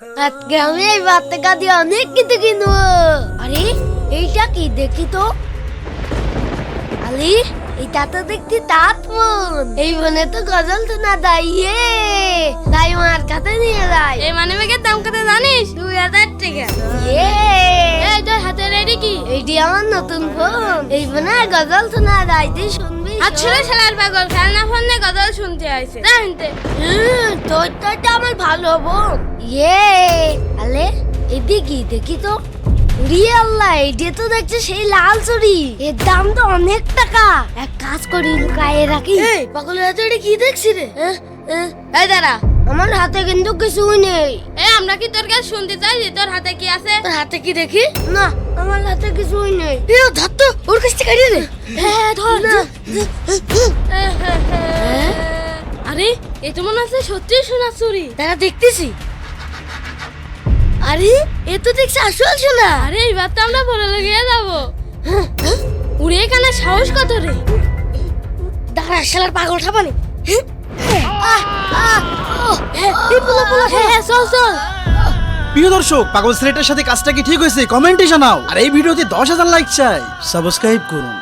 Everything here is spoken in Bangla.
আজকে আমি এই ভাত দিয়ে অনেক কিছু কিনবো। আরে এইটা কি দেখি তো? আলি এটা তো দেখছি তাঁত মন। এই মনে তো গজল শোনা যায় ইয়ে। তাই মার কাছে নিয়ে যায়। এই মানি ব্যাগের দাম কত জানিস? দুই হাজার টাকা। ইয়ে। এই তোর হাতে রেডি কি? এইটি আমার নতুন ফোন। এই ফোনে গজল শোনা যায় তুই পাগল খেলনা ফোন নিয়ে গজল শুনতে আইছে। জানতে তোর তো আমার ভালো বোন। ইয়ে আলে এদিকে দেখি তো। এইটা তো দেখছে সেই লাল চুরি এর দাম তো অনেক টাকা। এক কাজ করি লুকায়ে রাখি। এই পাগলের হাতে এটা কি দেখছি রে? এই দাঁড়া। আমার হাতে কিন্তু কিছুই নেই। এই আমরা কি তোর কাছে শুনতে চাই যে তোর হাতে কি আছে? তোর হাতে কি দেখি? না আমার হাতে কিছুই নেই। এ ধর তো ওর কাছ থেকে কাটিয়ে দে হ্যাঁ ধর না আরে এ তো মনে হচ্ছে সত্যি সোনা চুরি। দাঁড়া দেখতেছি। আরে এ তো দেখছি আসল শোনা আরে এইবার তো আমরা বলে লাগিয়ে যাব। উড়ে কানে সাহস কত রে? দাঁড়া শালার পাগল চল প্রিয় দর্শক পাগল ছেলেটার সাথে কাজটা কি ঠিক হয়েছে? কমেন্টে জানাও। আর এই ভিডিওতে দশ হাজার লাইক চাই। সাবস্ক্রাইব করুন।